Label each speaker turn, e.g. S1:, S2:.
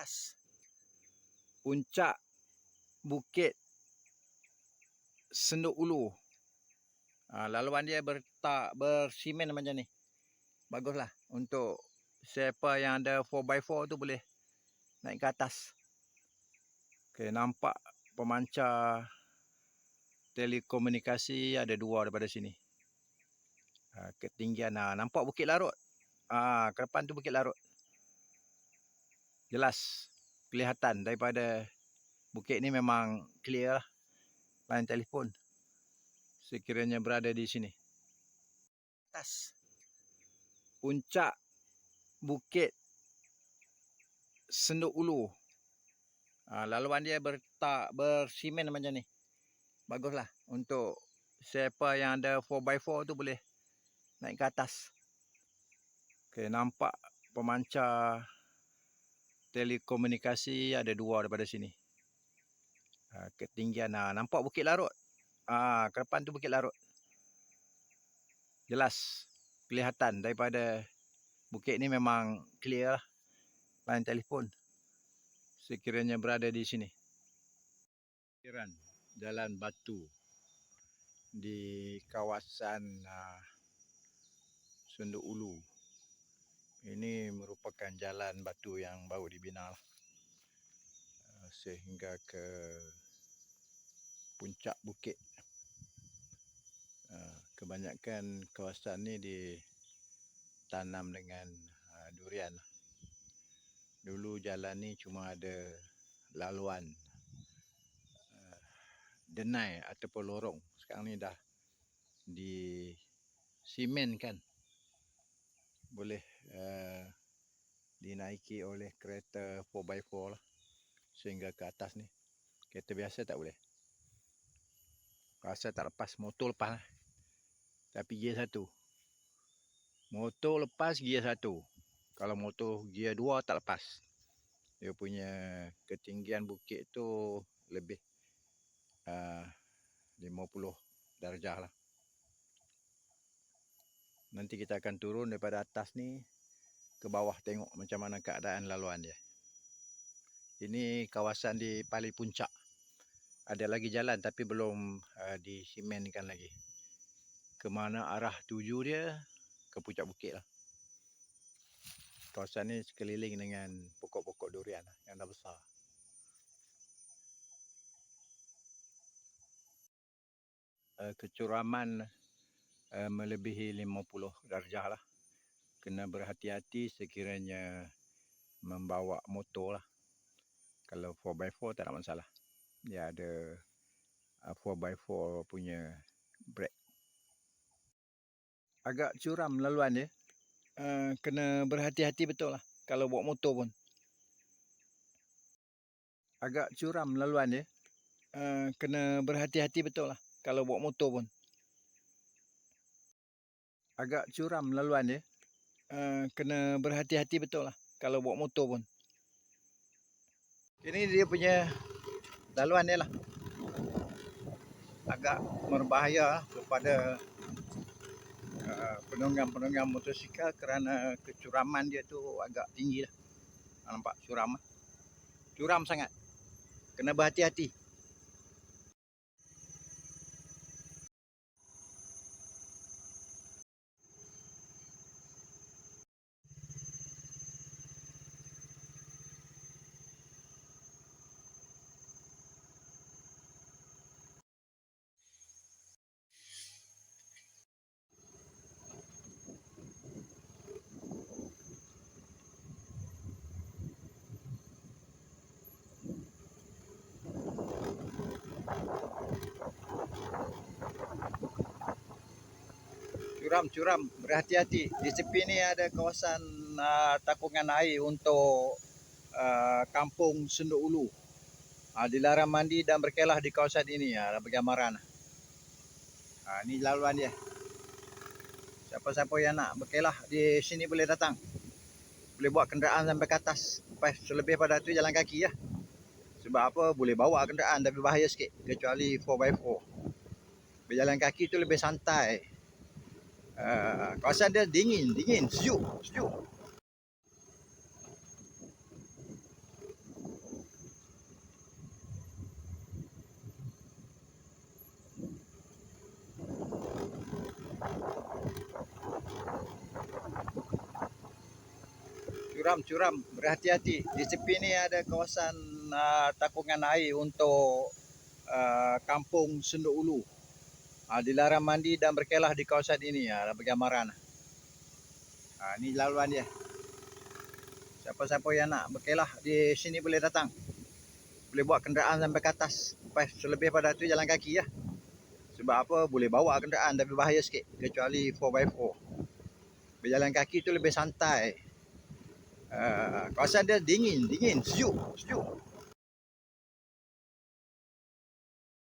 S1: atas puncak bukit Senduk Ulu. Ha, laluan dia bertak bersimen macam ni. Baguslah untuk siapa yang ada 4x4 tu boleh naik ke atas. Okay, nampak pemancar telekomunikasi ada dua daripada sini. Ha, ketinggian ha, nampak Bukit Larut. Ha, ke depan tu Bukit Larut. Jelas kelihatan daripada bukit ni memang clear lah line telefon sekiranya berada di sini. Atas puncak bukit Senduk Ulu. Ha, laluan dia bertak bersimen macam ni. Baguslah untuk siapa yang ada 4x4 tu boleh naik ke atas. Okay, nampak pemancar telekomunikasi ada dua daripada sini. Ha, ketinggian ha, nampak Bukit Larut. Ha, ke depan tu Bukit Larut. Jelas kelihatan daripada bukit ni memang clear lah line telefon sekiranya berada di sini. Jalan Jalan Batu di kawasan uh, Sunduk Ulu. Ini merupakan jalan batu yang baru dibina lah. Uh, sehingga ke puncak bukit. Uh, kebanyakan kawasan ni ditanam dengan uh, durian. Dulu jalan ni cuma ada laluan denai ataupun lorong. Sekarang ni dah di kan. Boleh uh, dinaiki oleh kereta 4x4 lah sehingga ke atas ni. Kereta biasa tak boleh. Rasa tak lepas motor lepas lah. Tapi gear satu. Motor lepas gear satu. Kalau motor gear dua tak lepas. Dia punya ketinggian bukit tu lebih uh, 50 darjah lah. Nanti kita akan turun daripada atas ni ke bawah tengok macam mana keadaan laluan dia. Ini kawasan di paling puncak ada lagi jalan tapi belum uh, disimenkan lagi. Ke mana arah tuju dia ke puncak bukit lah. Kawasan ni sekeliling dengan pokok-pokok durian lah, yang dah besar. Uh, kecuraman uh, melebihi 50 darjah lah. Kena berhati-hati sekiranya membawa motor lah. Kalau 4x4 tak ada masalah dia ada uh, 4x4 punya brake. Agak curam laluan dia. Uh, kena berhati-hati betul lah kalau bawa motor pun. Agak curam laluan dia. Uh, kena berhati-hati betul lah kalau bawa motor pun. Agak curam laluan dia. Uh, kena berhati-hati betul lah kalau bawa motor pun. Ini dia punya laluan dia lah. Agak berbahaya kepada uh, penunggang-penunggang motosikal kerana kecuraman dia tu agak tinggi lah. Nampak curam curam sangat. Kena berhati-hati curam curam. Berhati-hati. Di tepi ni ada kawasan uh, takungan air untuk uh, kampung Senduk Ulu. Uh, dilarang mandi dan berkelah di kawasan ini. Ya uh, bagi amaran. Uh, ni laluan dia. Siapa-siapa yang nak berkelah di sini boleh datang. Boleh buat kenderaan sampai ke atas. Selebih pada tu jalan kaki ya. Sebab apa? Boleh bawa kenderaan tapi bahaya sikit. Kecuali 4x4 berjalan kaki tu lebih santai Ah, kawasan dia dingin, dingin, sejuk, sejuk. curam curam berhati-hati di tepi ni ada kawasan ah, uh, takungan air untuk uh, kampung Senduk Ulu uh, dilarang mandi dan berkelah di kawasan ini. Ya bagi gambaran uh, ni laluan dia. Siapa-siapa yang nak berkelah di sini boleh datang. Boleh bawa kenderaan sampai ke atas. Lepas selebih pada tu jalan kaki ya sebab apa? Boleh bawa kenderaan tapi bahaya sikit. Kecuali 4x4 berjalan kaki tu lebih santai. Uh, kawasan dia dingin, dingin, sejuk, sejuk.